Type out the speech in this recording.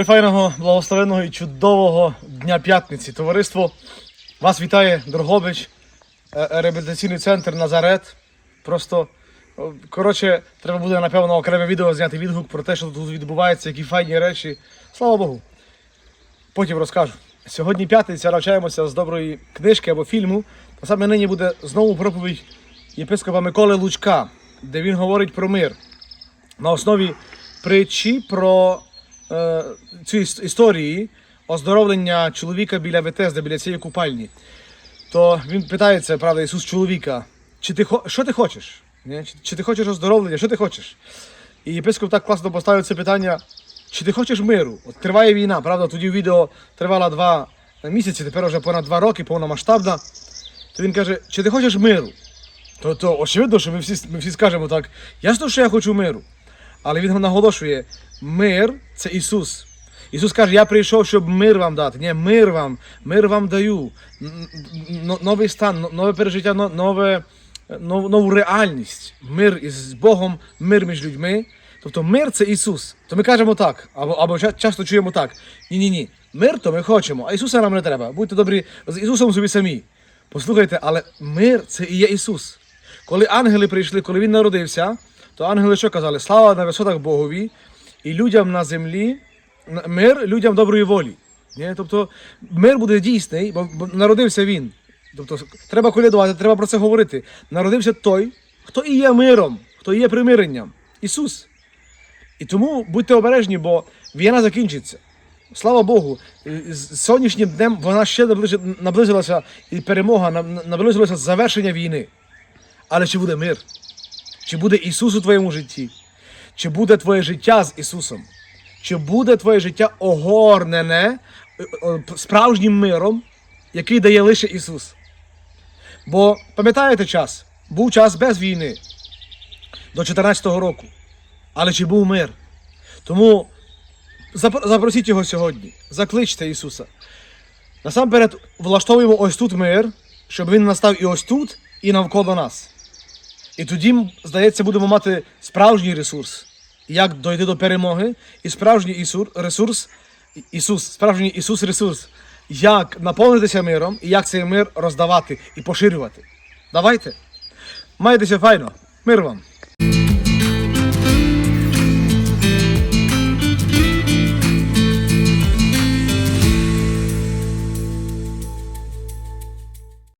Прифайного, благословенного і чудового дня п'ятниці. Товариство вас вітає Дрогобич, е, реабілітаційний центр Назарет. Просто, коротше, треба буде, напевно, окреме відео зняти відгук про те, що тут відбувається, які файні речі. Слава Богу. Потім розкажу. Сьогодні п'ятниця навчаємося з доброї книжки або фільму. А саме нині буде знову проповідь єпископа Миколи Лучка, де він говорить про мир на основі притчі про е, цю історії оздоровлення чоловіка біля Ветезда, біля цієї купальні. То він питається, правда, Ісус чоловіка, чи ти, що ти хочеш? Чи, чи ти хочеш оздоровлення, що ти хочеш? І єпископ так класно поставив це питання, чи ти хочеш миру? От триває війна, правда, тоді відео тривало два місяці, тепер вже понад два роки, повномасштабна. То він каже, чи ти хочеш миру? То, то очевидно, що ми всі, ми всі скажемо так, ясно, що я хочу миру. Але він наголошує, мир це Ісус. Ісус каже, я прийшов, щоб мир вам дати. Ні, мир вам, мир вам даю. Новий стан, нове пережиття, нове, нов- нову реальність. Мир із Богом, мир між людьми. Тобто мир це Ісус. То ми кажемо так, або, або часто чуємо так. Ні-ні ні. Мир то ми хочемо, а Ісуса нам не треба. Будьте добрі, з Ісусом собі самі. Послухайте, але мир це і є Ісус. Коли ангели прийшли, коли він народився, то ангели що казали? Слава на висотах Богові і людям на землі, мир людям доброї волі. Ні? Тобто мир буде дійсний, бо, народився він. Тобто треба колядувати, треба про це говорити. Народився той, хто і є миром, хто і є примиренням. Ісус. І тому будьте обережні, бо війна закінчиться. Слава Богу, з сьогоднішнім днем вона ще наблизилася, і перемога наблизилася завершення війни. Але чи буде мир? Чи буде Ісус у твоєму житті? Чи буде твоє життя з Ісусом? Чи буде твоє життя огорнене е, е, справжнім миром, який дає лише Ісус? Бо пам'ятаєте час? Був час без війни до 14-го року. Але чи був мир? Тому запросіть його сьогодні, закличте Ісуса. Насамперед влаштовуємо ось тут мир, щоб він настав і ось тут, і навколо нас. І тоді, здається, будемо мати справжній ресурс, як дойти до перемоги, і справжній Ісур, ресурс, Ісус, справжній Ісус ресурс, як наповнитися миром і як цей мир роздавати і поширювати. Давайте. Майтеся файно. Мир вам.